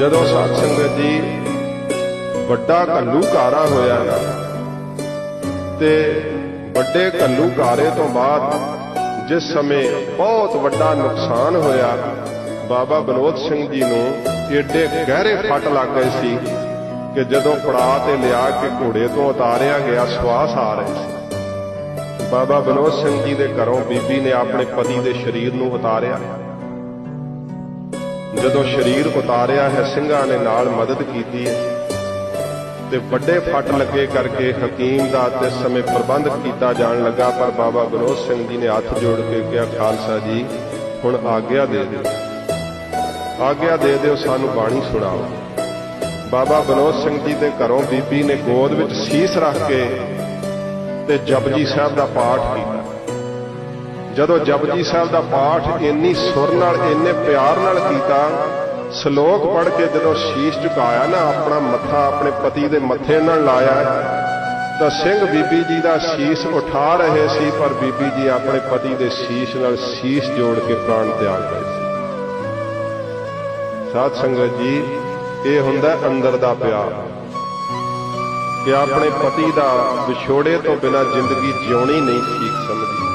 ਜਦੋਂ ਸਾਧ ਸੰਗਤ ਜੀ ਵੱਡਾ ਘੱਲੂਘਾਰਾ ਹੋਇਆ ਨਾ ਤੇ ਵੱਡੇ ਘੱਲੂਘਾਰੇ ਤੋਂ ਬਾਅਦ ਜਿਸ ਸਮੇਂ ਬਹੁਤ ਵੱਡਾ ਨੁਕਸਾਨ ਹੋਇਆ, ਬਾਬਾ ਬਨੋਦ ਸਿੰਘ ਜੀ ਨੂੰ ਏਡੇ ਗਹਿਰੇ ਫੱਟ ਲੱਗ ਗਏ ਸੀ ਕਿ ਜਦੋਂ ਪੜਾ ਤੇ ਲਿਆ ਕੇ ਘੋੜੇ ਤੋਂ ਉਤਾਰਿਆ ਗਿਆ, ਸਵਾਸ ਆ ਰਹੀ ਸੀ। ਬਾਬਾ ਬਨੋਦ ਸਿੰਘ ਜੀ ਦੇ ਘਰੋਂ ਬੀਬੀ ਨੇ ਆਪਣੇ ਪਤੀ ਦੇ ਸਰੀਰ ਨੂੰ ਉਤਾਰਿਆ। ਜਦੋਂ ਸਰੀਰ ਉਤਾਰਿਆ ਹੈ, ਸਿੰਘਾਂ ਨੇ ਨਾਲ ਮਦਦ ਕੀਤੀ ਹੈ। ਤੇ ਵੱਡੇ ਫੱਟ ਲੱਗੇ ਕਰਕੇ ਹਕੀਮ ਦਾ ਤੇ ਸਮੇਂ ਪ੍ਰਬੰਧ ਕੀਤਾ ਜਾਣ ਲੱਗਾ, ਪਰ ਬਾਬਾ ਬਨੋਦ ਸਿੰਘ ਜੀ ਨੇ ਹੱਥ ਜੋੜ ਕੇ ਕਿਹਾ, ਖਾਲਸਾ ਜੀ, ਹੁਣ ਆਗਿਆ ਦੇ ਦਿਓ। ਆਗਿਆ ਦੇ ਦਿਓ, ਸਾਨੂੰ ਬਾਣੀ ਸੁਣਾਓ। ਬਾਬਾ ਬਨੋਦ ਸਿੰਘ ਜੀ ਦੇ ਘਰੋਂ ਬੀਬੀ ਨੇ ਗੋਦ ਵਿੱਚ ਸੀਸ ਰੱਖ ਕੇ ਤੇ ਜਪਜੀ ਸਾਹਿਬ ਦਾ ਪਾਠ ਕੀਤਾ। ਜਦੋਂ ਜਪਜੀ ਸਾਹਿਬ ਦਾ ਪਾਠ ਇੰਨੀ ਸੁਰ ਨਾਲ, ਇੰਨੇ ਪਿਆਰ ਨਾਲ ਕੀਤਾ, ਸ਼ਲੋਕ ਪੜ੍ਹ ਕੇ ਜਦੋਂ ਸ਼ੀਸ਼ ਝੁਕਾਇਆ ਨਾ, ਆਪਣਾ ਮੱਥਾ ਆਪਣੇ ਪਤੀ ਦੇ ਮੱਥੇ ਨਾਲ ਲਾਇਆ, ਤਾਂ ਸਿੰਘ ਬੀਬੀ ਜੀ ਦਾ ਸ਼ੀਸ਼ ਉਠਾ ਰਹੇ ਸੀ, ਪਰ ਬੀਬੀ ਜੀ ਆਪਣੇ ਪਤੀ ਦੇ ਸ਼ੀਸ਼ ਨਾਲ ਸ਼ੀਸ਼ ਜੋੜ ਕੇ ਪ੍ਰਾਣ ਤਿਆਗ ਗਏ ਸਾਧ ਸੰਗਤ ਜੀ, ਇਹ ਹੁੰਦਾ ਅੰਦਰ ਦਾ ਪਿਆਰ। ਕਿ ਆਪਣੇ ਪਤੀ ਦਾ ਵਿਛੋੜੇ ਤੋਂ ਬਿਨਾ ਜ਼ਿੰਦਗੀ ਜਿਉਣੀ ਨਹੀਂ ਠੀਕ ਸਮਝਦੀ।